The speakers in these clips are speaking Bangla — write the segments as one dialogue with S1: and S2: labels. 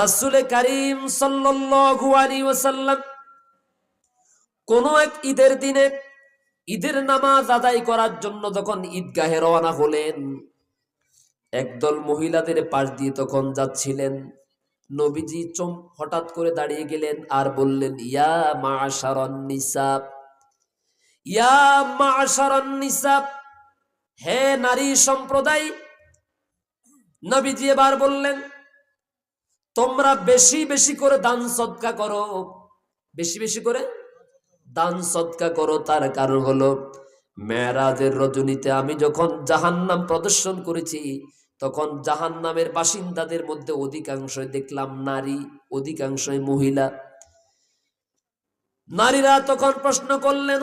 S1: রাসূলে কারীম সাল্লাল্লাহু আলাইহি ওয়াসাল্লাম কোন এক ঈদের দিনে ঈদের নামাজ আদায় করার জন্য যখন ঈদগাহে রওনা হলেন, একদল মহিলাদের পাশ দিয়ে তখন যাচ্ছিলেন। নবীজি চম হঠাৎ করে দাঁড়িয়ে গেলেন আর বললেন, ইয়া মা নিসাব ইয়া মা নিসাব হে নারী সম্প্রদায়, নবীজি এবার বললেন তোমরা বেশি বেশি করে দান সদকা করো। বেশি বেশি করে দান সদকা করো, তার কারণ হলো মেয়েরাজের রজনীতে আমি যখন জাহান্নাম প্রদর্শন করেছি, তখন জাহান্নামের বাসিন্দাদের মধ্যে অধিকাংশই দেখলাম নারী, অধিকাংশই মহিলা। নারীরা তখন প্রশ্ন করলেন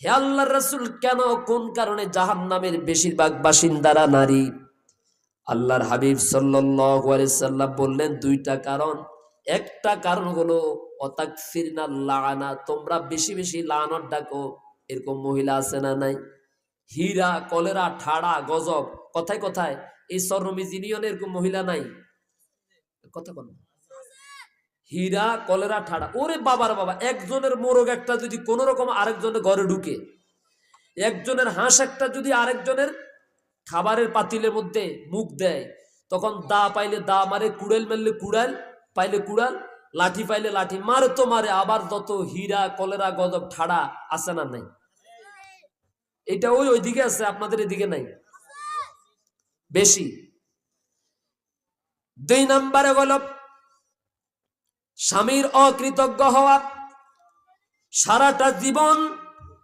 S1: হে আল্লাহ রসুল, কেন, কোন কারণে জাহান্নামের বেশিরভাগ বাসিন্দারা নারী? আল্লাহর হাবিব সাল্লাম বললেন, দুইটা কারণ। একটা কারণ হলো অতাকফিরনা লানা, তোমরা বেশি বেশি লানত ডাকো। এরকম মহিলা আছে না নাই? হীরা, কলেরা, ঠাড়া, গজব, কথায় কথায়। এই সরমিজ ইউনিয়নে এরকম মহিলা নাই? কথা কোন হীরা, কলেরা, ঠাড়া। ওরে বাবার বাবা, একজনের মোরগ একটা যদি কোন রকম আরেকজনের ঘরে ঢুকে, একজনের হাঁস একটা যদি আরেকজনের খাবারের পাতিলের মধ্যে মুখ দেয়। তখন দা পাইলে দা মারে, কুড়াল মারলে কুড়াল, পাইলে কুড়াল, লাঠি পাইলে লাঠি মারে, তো মারে, আবার যত হীরা, কলেরা, গজব, ঠাড়া আছে না নাই? এটা ওই ওইদিকে আছে, আপনাদের এদিকে নাই? বেশি। দুই নম্বরে হল স্বামীর অকৃতজ্ঞ হওয়া। সারাটা জীবন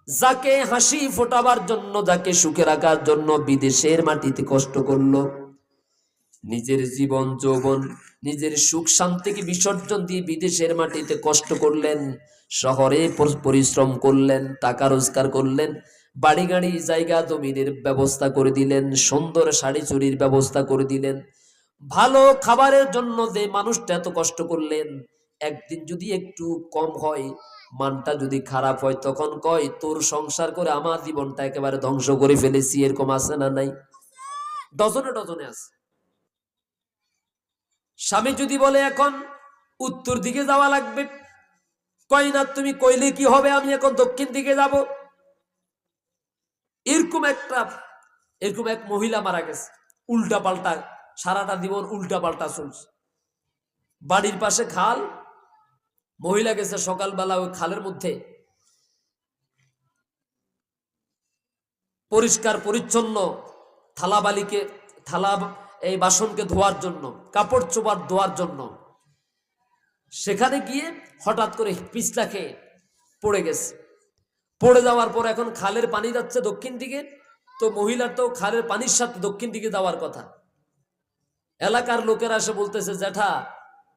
S1: যাকে হাসি ফোটাবার জন্য, যাকে সুখে রাখার জন্য বিদেশের মাটিতে কষ্ট করল। নিজের জীবন, যৌবন, নিজের সুখ শান্তিকে বিসর্জন দিয়ে বিদেশের মাটিতে কষ্ট করলেন, শহরে পরিশ্রম করলেন, টাকা রোজগার করলেন বাড়ি গাড়ি জায়গা, জমিনের ব্যবস্থা করে দিলেন, সুন্দর শাড়ি চুরির ব্যবস্থা করে দিলেন। ভালো খাবারের জন্য যে মানুষটা এত কষ্ট করলেন একদিন যদি একটু কম হয়, মানটা যদি খারাপ হয়, তখন কয়, তোর সংসার করে আমার জীবনটা একেবারে ধ্বংস করে ফেলেছি। এরকম আছে না নাই? ডজনে ডজনে আছে। স্বামী যদি বলে, এখন উত্তর দিকে যাওয়া লাগবে। কয়, না, তুমি কইলে কি হবে? আমি এখন দক্ষিণ দিকে যাব। এরকম একটা, এরকম এক মহিলা মারা গেছে। উল্টা পাল্টা সারাটা জীবন উল্টা পাল্টা চলছে। বাড়ির পাশে খাল মহিলা গেছে সকালবেলা ওই খালের মধ্যে। পরিষ্কার, পরিচ্ছন্ন থালা বালিকে, থালা, এই বাসনকে ধোয়ার জন্য, কাপড় চোপড় ধোয়ার জন্য। সেখানে গিয়ে হঠাৎ করে পিছলা খেয়ে পড়ে গেছে। পড়ে যাওয়ার পর এখন খালের পানি যাচ্ছে দক্ষিণ দিকে, তো মহিলার তো খালের পানির সাথে দক্ষিণ দিকে যাওয়ার কথা। এলাকার লোকেরা এসে বলতেছে, জ্যাঠা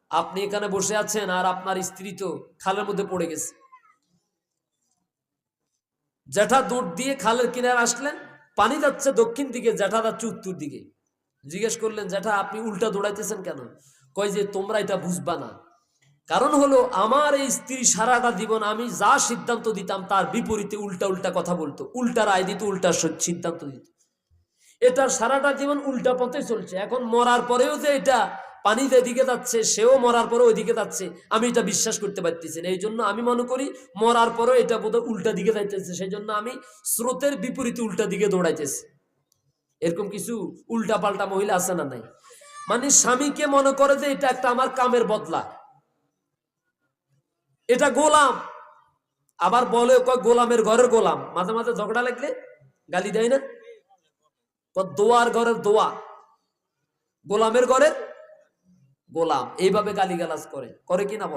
S1: আপনি এখানে বসে আছেন আর আপনার স্ত্রী তো খালের মধ্যে পড়ে গেছে। জ্যাঠা দৌড় দিয়ে খালের কিনারে আসলেন, পানি যাচ্ছে দক্ষিণ দিকে, জ্যাঠা যাচ্ছে উত্তর দিকে। জিজ্ঞেস করলেন, জ্যাঠা, আপনি উল্টা দৌড়াইতেছেন কেন? কয় যে, তোমরা এটা বুঝবা না। কারণ হলো, আমার এই স্ত্রী সারাটা জীবন আমি যা সিদ্ধান্ত দিতাম, তার বিপরীতে উল্টা উল্টা কথা বলতো। উল্টা রায় দিত, উল্টা সিদ্ধান্ত দিত। এটা সারাটা জীবন উল্টা পথে চলছে। এখন মরার পরেও যে এটা পানি এদিকে যাচ্ছে, সেও মরার পরে ওইদিকে যাচ্ছে। আমি এটা বিশ্বাস করতে পারতেছি না। এই জন্য আমি মনে করি, মরার পরেও এটা বোধহয় উল্টা দিকে যাইতেছে। সেই জন্য আমি স্রোতের বিপরীতে উল্টা দিকে দৌড়াইতেছি। এরকম কিছু উল্টা পাল্টা মহিলা আছে না নাই? মানে স্বামীকে মনে করে যে এটা একটা আমার কামের বদলা। এটা গোলাম। আবার বলে, কয় গোলামের ঘরের গোলাম। মাঝে মাঝে ঝগড়া লাগলে গালি দেয় না? দোয়ার ঘরের দোয়া। গোলামের ঘরের গোলাম এইভাবে গালিগালাজ করে। করে কিনা বল?